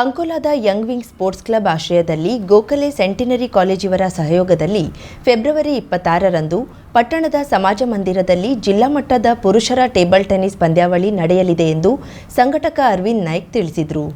ಅಂಕೋಲಾದ young wing sports club ಆಶ್ರಯದಲ್ಲಿ Gokhale centenary ಕಾಲೇಜಿವರ ಸಹಯೋಗದಲ್ಲಿ February ಇಪ್ಪತ್ತಾರರಂದು ಪಟ್ಟಣದ ಸಮಾಜ ಮಂದಿರದಲ್ಲಿ ಜಿಲ್ಲಾ ಮಟ್ಟದ ಪುರುಷರ ಟೇಬಲ್ ಟೆನಿಸ್ ಪಂದ್ಯಾವಳಿ ನಡೆಯಲಿದೆ ಎಂದು ಸಂಘಟಕ ಅರವಿಂದ್ ನಾಯ್ಕ್ ತಿಳಿಸಿದರು.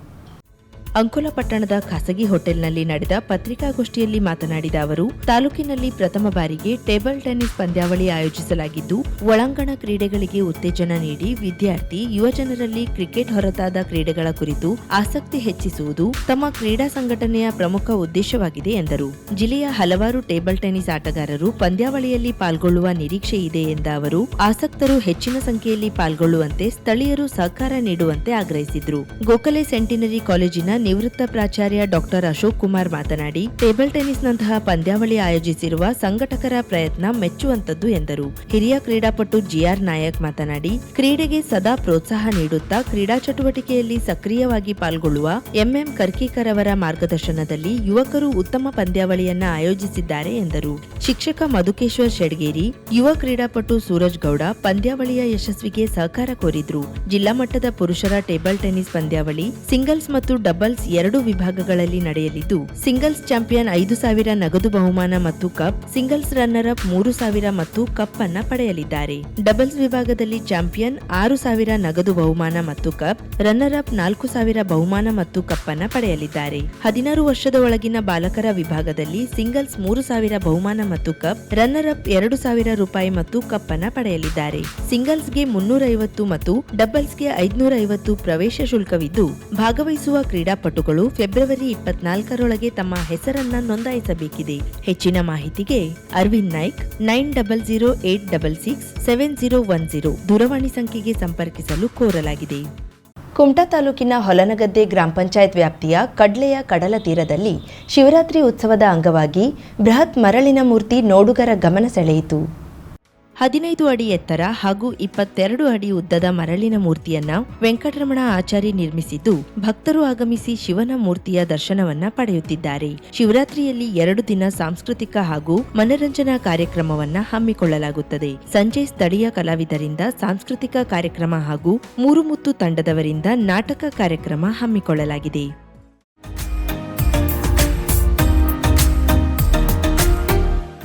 ಅಂಕೋಲ ಪಟ್ಟಣದ ಖಾಸಗಿ ಹೋಟೆಲ್ನಲ್ಲಿ ನಡೆದ ಪತ್ರಿಕಾಗೋಷ್ಠಿಯಲ್ಲಿ ಮಾತನಾಡಿದ ಅವರು, ತಾಲೂಕಿನಲ್ಲಿ ಪ್ರಥಮ ಬಾರಿಗೆ ಟೇಬಲ್ ಟೆನಿಸ್ ಪಂದ್ಯಾವಳಿ ಆಯೋಜಿಸಲಾಗಿದ್ದು, ಒಳಾಂಗಣ ಕ್ರೀಡೆಗಳಿಗೆ ಉತ್ತೇಜನ ನೀಡಿ ವಿದ್ಯಾರ್ಥಿ ಯುವಜನರಲ್ಲಿ ಕ್ರಿಕೆಟ್ ಹೊರತಾದ ಕ್ರೀಡೆಗಳ ಕುರಿತು ಆಸಕ್ತಿ ಹೆಚ್ಚಿಸುವುದು ತಮ್ಮ ಕ್ರೀಡಾ ಸಂಘಟನೆಯ ಪ್ರಮುಖ ಉದ್ದೇಶವಾಗಿದೆ ಎಂದರು. ಜಿಲ್ಲೆಯ ಹಲವಾರು ಟೇಬಲ್ ಟೆನಿಸ್ ಆಟಗಾರರು ಪಂದ್ಯಾವಳಿಯಲ್ಲಿ ಪಾಲ್ಗೊಳ್ಳುವ ನಿರೀಕ್ಷೆ ಇದೆ ಎಂದ ಅವರು, ಆಸಕ್ತರು ಹೆಚ್ಚಿನ ಸಂಖ್ಯೆಯಲ್ಲಿ ಪಾಲ್ಗೊಳ್ಳುವಂತೆ ಸ್ಥಳೀಯರು ಸಹಕಾರ ನೀಡುವಂತೆ ಆಗ್ರಹಿಸಿದರು. ಗೋಖಲೆ ಸೆಂಟಿನರಿ ಕಾಲೇಜಿನ ನಿವೃತ್ತ ಪ್ರಾಚಾರ್ಯ ಡಾಕ್ಟರ್ ಅಶೋಕ್ ಕುಮಾರ್ ಮಾತನಾಡಿ, ಟೇಬಲ್ ಟೆನ್ನಿಸ್ನಂತಹ ಪಂದ್ಯಾವಳಿ ಆಯೋಜಿಸಿರುವ ಸಂಘಟಕರ ಪ್ರಯತ್ನ ಮೆಚ್ಚುವಂತದ್ದು ಎಂದರು. ಹಿರಿಯ ಕ್ರೀಡಾಪಟು ಜಿಆರ್ ನಾಯಕ್ ಮಾತನಾಡಿ, ಕ್ರೀಡೆಗೆ ಸದಾ ಪ್ರೋತ್ಸಾಹ ನೀಡುತ್ತಾ ಕ್ರೀಡಾ ಚಟುವಟಿಕೆಯಲ್ಲಿ ಸಕ್ರಿಯವಾಗಿ ಪಾಲ್ಗೊಳ್ಳುವ ಎಂಎಂ ಕರ್ಕಿಕರ್ ಅವರ ಮಾರ್ಗದರ್ಶನದಲ್ಲಿ ಯುವಕರು ಉತ್ತಮ ಪಂದ್ಯಾವಳಿಯನ್ನ ಆಯೋಜಿಸಿದ್ದಾರೆ ಎಂದರು. ಶಿಕ್ಷಕ ಮಧುಕೇಶ್ವರ್ ಶೆಡ್ಗೇರಿ, ಯುವ ಕ್ರೀಡಾಪಟು ಸೂರಜ್ ಗೌಡ ಪಂದ್ಯಾವಳಿಯ ಯಶಸ್ವಿಗೆ ಸಹಕಾರ ಕೋರಿದ್ರು. ಜಿಲ್ಲಾ ಮಟ್ಟದ ಪುರುಷರ ಟೇಬಲ್ ಟೆನಿಸ್ ಪಂದ್ಯಾವಳಿ ಸಿಂಗಲ್ಸ್ ಮತ್ತು ಡಬಲ್ಸ್ ಎರಡು ವಿಭಾಗಗಳಲ್ಲಿ ನಡೆಯಲಿದ್ದು, ಸಿಂಗಲ್ಸ್ ಚಾಂಪಿಯನ್ ಐದು ಸಾವಿರ ನಗದು ಬಹುಮಾನ ಮತ್ತು ಕಪ್, ಸಿಂಗಲ್ಸ್ ರನ್ನರ್ ಅಪ್ ಮೂರು ಸಾವಿರ ಮತ್ತು ಕಪ್ ಅನ್ನ ಪಡೆಯಲಿದ್ದಾರೆ. ಡಬಲ್ಸ್ ವಿಭಾಗದಲ್ಲಿ ಚಾಂಪಿಯನ್ ಆರು ಸಾವಿರ ನಗದು ಬಹುಮಾನ ಮತ್ತು ಕಪ್, ರನ್ನರ್ ಅಪ್ ನಾಲ್ಕು ಸಾವಿರ ಬಹುಮಾನ ಮತ್ತು ಕಪ್ ಅನ್ನ ಪಡೆಯಲಿದ್ದಾರೆ. ಹದಿನಾರು ವರ್ಷದ ಒಳಗಿನ ಬಾಲಕರ ವಿಭಾಗದಲ್ಲಿ ಸಿಂಗಲ್ಸ್ ಮೂರು ಸಾವಿರ ಬಹುಮಾನ ಮತ್ತು ಕಪ್ ರನ್ನರ್ ಅಪ್ ಎರಡು ಸಾವಿರ ರೂಪಾಯಿ ಮತ್ತು ಕಪ್ ಅನ್ನ ಪಡೆಯಲಿದ್ದಾರೆ. ಸಿಂಗಲ್ಸ್ಗೆ ಮುನ್ನೂರ ಐವತ್ತು ಮತ್ತು ಡಬಲ್ಸ್ಗೆ ಐದುನೂರ ಐವತ್ತು ಪ್ರವೇಶ ಶುಲ್ಕವಿದ್ದು, ಭಾಗವಹಿಸುವ ಕ್ರೀಡಾಪಟುಗಳು ಫೆಬ್ರವರಿ ಇಪ್ಪತ್ನಾಲ್ಕರೊಳಗೆ ತಮ್ಮ ಹೆಸರನ್ನ ನೋಂದಾಯಿಸಬೇಕಿದೆ. ಹೆಚ್ಚಿನ ಮಾಹಿತಿಗೆ Arvind Naik, nine double zero eight double six, seven zero one zero ದೂರವಾಣಿ ಸಂಖ್ಯೆಗೆ ಸಂಪರ್ಕಿಸಲು ಕೋರಲಾಗಿದೆ. ಕುಮಟಾ ತಾಲೂಕಿನ ಹೊಲನಗದ್ದೆ ಗ್ರಾಮ ಪಂಚಾಯತ್ ವ್ಯಾಪ್ತಿಯ ಕಡ್ಲೆಯ ಕಡಲ ತೀರದಲ್ಲಿ ಶಿವರಾತ್ರಿ ಉತ್ಸವದ ಅಂಗವಾಗಿ ಬೃಹತ್ ಮರಳಿನ ಮೂರ್ತಿ ನೋಡುಗರ ಗಮನ ಸೆಳೆಯಿತು. ಹದಿನೈದು ಅಡಿ ಎತ್ತರ ಹಾಗೂ ಇಪ್ಪತ್ತೆರಡು ಅಡಿ ಉದ್ದದ ಮರಳಿನ ಮೂರ್ತಿಯನ್ನ ವೆಂಕಟರಮಣ ಆಚಾರಿ ನಿರ್ಮಿಸಿದ್ದು, ಭಕ್ತರು ಆಗಮಿಸಿ ಶಿವನ ಮೂರ್ತಿಯ ದರ್ಶನವನ್ನ ಪಡೆಯುತ್ತಿದ್ದಾರೆ. ಶಿವರಾತ್ರಿಯಲ್ಲಿ ಎರಡು ದಿನ ಸಾಂಸ್ಕೃತಿಕ ಹಾಗೂ ಮನರಂಜನಾ ಕಾರ್ಯಕ್ರಮವನ್ನ ಹಮ್ಮಿಕೊಳ್ಳಲಾಗುತ್ತದೆ. ಸಂಜೆ ಸ್ಥಳೀಯ ಕಲಾವಿದರಿಂದ ಸಾಂಸ್ಕೃತಿಕ ಕಾರ್ಯಕ್ರಮ ಹಾಗೂ ಮೂರು ಮುತ್ತು ತಂಡದವರಿಂದ ನಾಟಕ ಕಾರ್ಯಕ್ರಮ ಹಮ್ಮಿಕೊಳ್ಳಲಾಗಿದೆ.